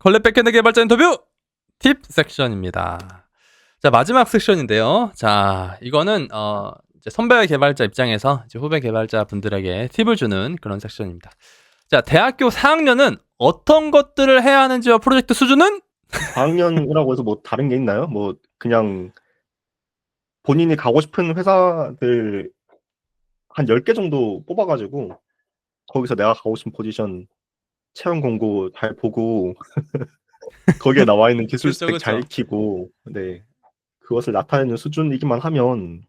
컬렉 백핸드 개발자 인터뷰 팁 섹션입니다. 자 마지막 섹션인데요. 자 이거는 어, 선배 개발자 입장에서 후배 개발자 분들에게 팁을 주는 그런 섹션입니다. 자 대학교 4학년은 어떤 것들을 해야 하는지와 프로젝트 수준은 4학년이라고 해서 뭐 다른 게 있나요? 뭐 그냥 본인이 가고 싶은 회사들 한 10개 정도 뽑아가지고 거기서 내가 가고 싶은 포지션 채용 공고 잘 보고 거기에 나와 있는 기술 그쵸, 스펙 잘 그쵸. 익히고 네 그것을 나타내는 수준이기만 하면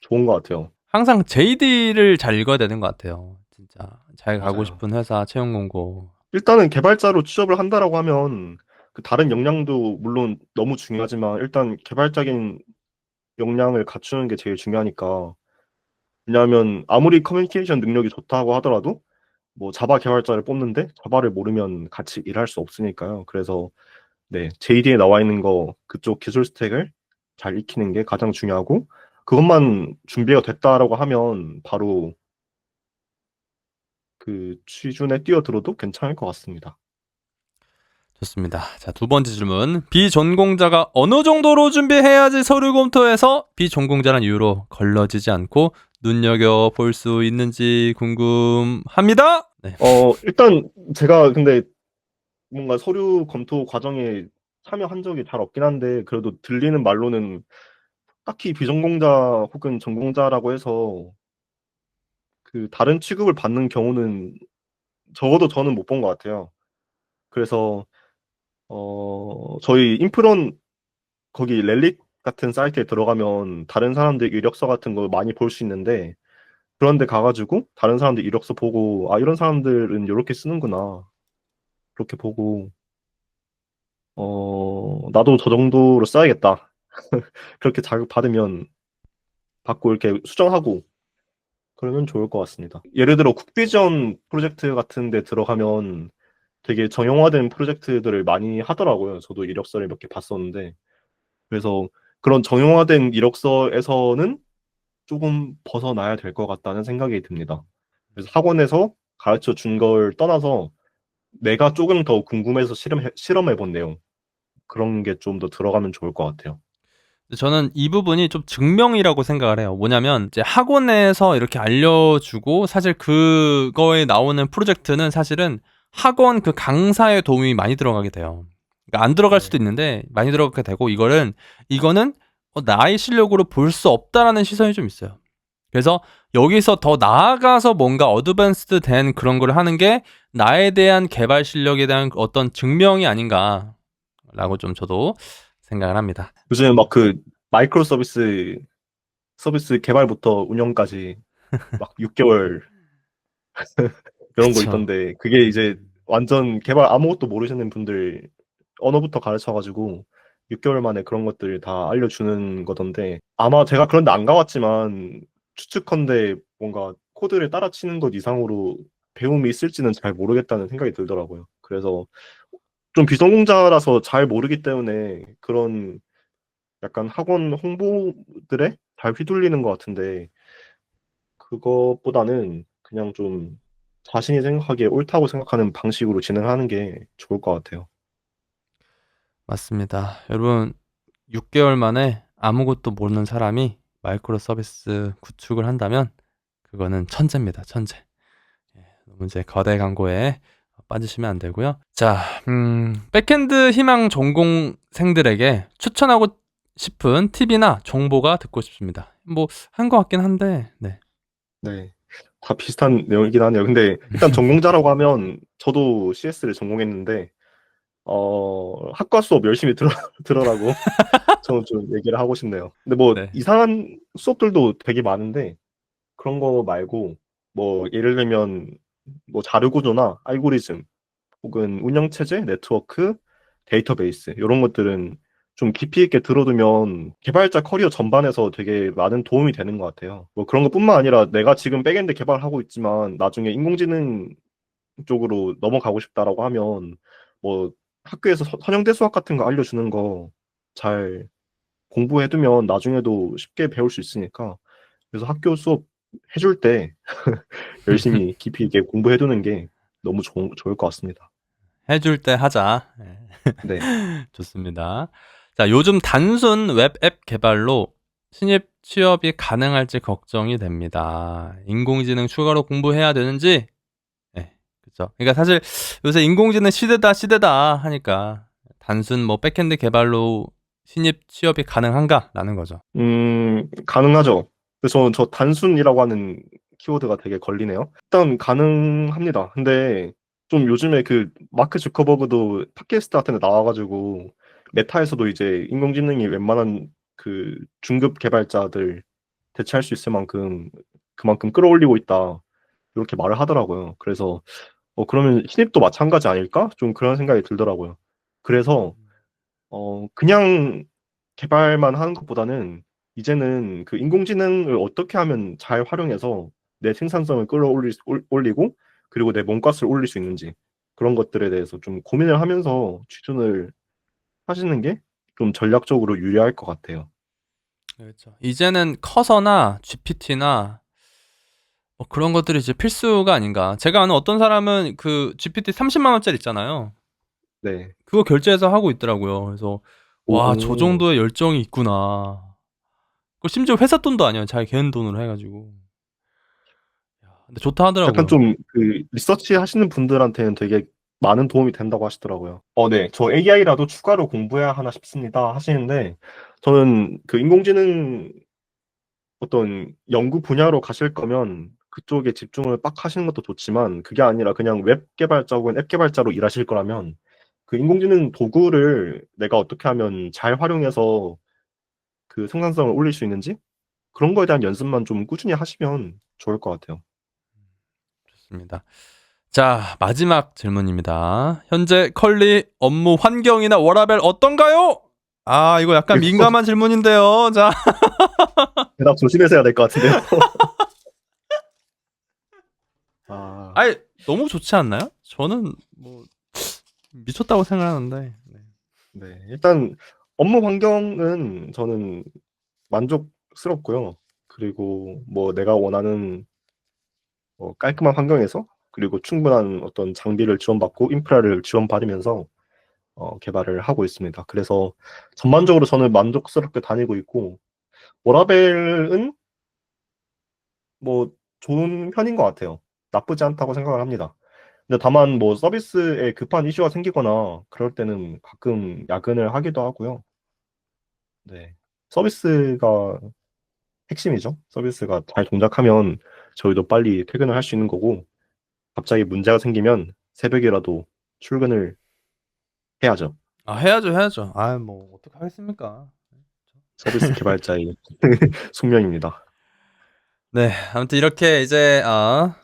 좋은 것 같아요. 항상 JD를 잘 읽어야 되는 것 같아요. 진짜 잘 가고 맞아요. 싶은 회사 채용 공고. 일단은 개발자로 취업을 한다라고 하면 그 다른 역량도 물론 너무 중요하지만 일단 개발적인 역량을 갖추는 게 제일 중요하니까 왜냐하면 아무리 커뮤니케이션 능력이 좋다고 하더라도 뭐 자바 개발자를 뽑는데 자바를 모르면 같이 일할 수 없으니까요. 그래서 네 JD에 나와 있는 거 그쪽 기술 스택을 잘 익히는 게 가장 중요하고 그것만 준비가 됐다라고 하면 바로 그 취준에 뛰어들어도 괜찮을 것 같습니다. 좋습니다. 자, 두 번째 질문. 비전공자가 어느 정도로 준비해야지 서류 검토에서 비전공자란 이유로 걸러지지 않고 눈여겨 볼 수 있는지 궁금합니다. 네. 어, 일단 제가 근데 뭔가 서류 검토 과정에 참여한 적이 잘 없긴 한데 그래도 들리는 말로는 딱히 비전공자 혹은 전공자라고 해서 그 다른 취급을 받는 경우는 적어도 저는 못 본 것 같아요. 그래서 어, 저희 인프론 거기 렐릭 같은 사이트에 들어가면 다른 사람들 이력서 같은 거 많이 볼 수 있는데 그런데 가가지고 다른 사람들 이력서 보고 아 이런 사람들은 이렇게 쓰는구나 그렇게 보고 어 나도 저 정도로 써야겠다 그렇게 자극 받으면 받고 이렇게 수정하고 그러면 좋을 것 같습니다. 예를 들어 국비전 프로젝트 같은 데 들어가면 되게 정형화된 프로젝트들을 많이 하더라고요. 저도 이력서를 몇 개 봤었는데 그래서 그런 정형화된 이력서에서는 조금 벗어나야 될 것 같다는 생각이 듭니다. 그래서 학원에서 가르쳐 준 걸 떠나서 내가 조금 더 궁금해서 실험해, 실험해 본 내용 그런 게 좀 더 들어가면 좋을 것 같아요. 저는 이 부분이 좀 증명이라고 생각을 해요. 뭐냐면 이제 학원에서 이렇게 알려주고 사실 그거에 나오는 프로젝트는 사실은 학원 그 강사의 도움이 많이 들어가게 돼요. 그러니까 안 들어갈 네. 수도 있는데 많이 들어가게 되고 이거는 이거는 어, 나의 실력으로 볼 수 없다라는 시선이 좀 있어요. 그래서 여기서 더 나아가서 뭔가 어드밴스드 된 그런 걸 하는 게 나에 대한 개발 실력에 대한 어떤 증명이 아닌가라고 좀 저도 생각을 합니다. 요즘에 막 그 마이크로 서비스 서비스 개발부터 운영까지 막 6개월 이런 거. 있던데 그게 이제 완전 개발 아무것도 모르시는 분들 언어부터 가르쳐가지고 6개월 만에 그런 것들 다 알려주는 거던데 아마 제가 그런데 안 가봤지만 추측컨대 뭔가 코드를 따라치는 것 이상으로 배움이 있을지는 잘 모르겠다는 생각이 들더라고요. 그래서 좀 비전공자라서 잘 모르기 때문에 그런 약간 학원 홍보들에 잘 휘둘리는 것 같은데 그것보다는 그냥 좀 자신이 생각하기에 옳다고 생각하는 방식으로 진행하는 게 좋을 것 같아요. 맞습니다. 여러분 6개월 만에 아무것도 모르는 사람이 마이크로 서비스 구축을 한다면 그거는 천재입니다. 천재. 예, 너무 이제 거대 광고에 빠지시면 안 되고요. 자, 음, 백핸드 희망 전공생들에게 추천하고 싶은 팁이나 정보가 듣고 싶습니다. 뭐 한 것 같긴 한데, 네. 네. 다 비슷한 내용이긴 하네요. 근데 일단 전공자라고 하면 저도 CS를 전공했는데 어, 학과 수업 열심히 들어, 들어라고 저는 좀 얘기를 하고 싶네요. 근데 뭐 네. 이상한 수업들도 되게 많은데 그런 거 말고 뭐 예를 들면 뭐 자료 구조나 알고리즘 혹은 운영 체제, 네트워크, 데이터베이스 이런 것들은 좀 깊이 있게 들어두면 개발자 커리어 전반에서 되게 많은 도움이 되는 것 같아요. 뭐 그런 것뿐만 아니라 내가 지금 백엔드 개발하고 있지만 나중에 인공지능 쪽으로 넘어가고 싶다라고 하면 뭐 학교에서 서- 선형대 수학 같은 거 알려주는 거 잘 공부해두면 나중에도 쉽게 배울 수 있으니까 그래서 학교 수업 해줄 때 열심히 깊이 있게 공부해두는 게 너무 좋, 좋을 것 같습니다. 해줄 때 하자. 예. 네. 좋습니다. 자, 요즘 단순 웹 앱 개발로 신입 취업이 가능할지 걱정이 됩니다. 인공지능 추가로 공부해야 되는지, 네, 그죠. 그러니까 사실 요새 인공지능 시대다, 시대다 하니까 단순 뭐 백엔드 개발로 신입 취업이 가능한가라는 거죠. 음, 가능하죠. 그래서 저 단순이라고 하는 키워드가 되게 걸리네요. 일단 가능합니다. 근데 좀 요즘에 그 마크 주커버그도 팟캐스트 같은 데 나와가지고 메타에서도 이제 인공지능이 웬만한 그 중급 개발자들 대체할 수 있을 만큼 그만큼 끌어올리고 있다. 이렇게 말을 하더라고요. 그래서 어, 그러면 신입도 마찬가지 아닐까? 좀 그런 생각이 들더라고요. 그래서 어, 그냥 개발만 하는 것보다는 이제는 그 인공지능을 어떻게 하면 잘 활용해서 내 생산성을 끌어올릴 수- 올- 올리고 그리고 내 몸값을 올릴 수 있는지 그런 것들에 대해서 좀 고민을 하면서 취준을 하시는 게 좀 전략적으로 유리할 것 같아요. 그렇죠. 이제는 커서나 GPT나 뭐 그런 것들이 이제 필수가 아닌가. 제가 아는 어떤 사람은 그 GPT 30만 원짜리 있잖아요. 네. 그거 결제해서 하고 있더라고요. 그래서 와, 오. 저 정도의 열정이 있구나. 그 심지어 회사 돈도 아니에요. 자기 개인 돈으로 해 가지고. 야, 근데 좋다 하더라고요. 약간 좀 그 리서치 하시는 분들한테는 되게 많은 도움이 된다고 하시더라고요. 어, 네. 저 AI라도 추가로 공부해야 하나 싶습니다. 하시는데 저는 그 인공지능 어떤 연구 분야로 가실 거면 그쪽에 집중을 빡 하시는 것도 좋지만 그게 아니라 그냥 웹 개발자 혹은 앱 개발자로 일하실 거라면 그 인공지능 도구를 내가 어떻게 하면 잘 활용해서 그 생산성을 올릴 수 있는지 그런 거에 대한 연습만 좀 꾸준히 하시면 좋을 것 같아요. 좋습니다. 자, 마지막 질문입니다. 현재 컬리 업무 환경이나 워라벨 어떤가요? 아, 이거 약간 이거 민감한 질문인데요. 자, 대답 조심해서 해야 될 것 같은데요. 아, 아니 너무 좋지 않나요? 저는 뭐 미쳤다고 생각하는데. 네. 네. 일단 업무 환경은 저는 만족스럽고요. 그리고 뭐 내가 원하는 뭐 깔끔한 환경에서 그리고 충분한 어떤 장비를 지원받고 인프라를 지원받으면서 어, 개발을 하고 있습니다. 그래서 전반적으로 저는 만족스럽게 다니고 있고 워라벨은 뭐 좋은 편인 것 같아요. 나쁘지 않다고 생각을 합니다. 근데 다만 뭐 서비스에 급한 이슈가 생기거나 그럴 때는 가끔 야근을 하기도 하고요. 네. 서비스가 핵심이죠. 서비스가 잘 동작하면 저희도 빨리 퇴근을 할 수 있는 거고 갑자기 문제가 생기면 새벽이라도 출근을 해야죠. 아 해야죠, 해야죠. 아 뭐 어떻게 하겠습니까? 서비스 개발자의 숙명입니다. 네, 아무튼 이렇게 이제 어,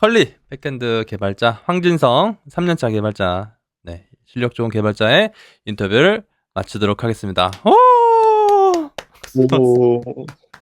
컬리 백엔드 개발자 황진성 3년차 개발자, 네 실력 좋은 개발자의 인터뷰를 마치도록 하겠습니다. 오! 오,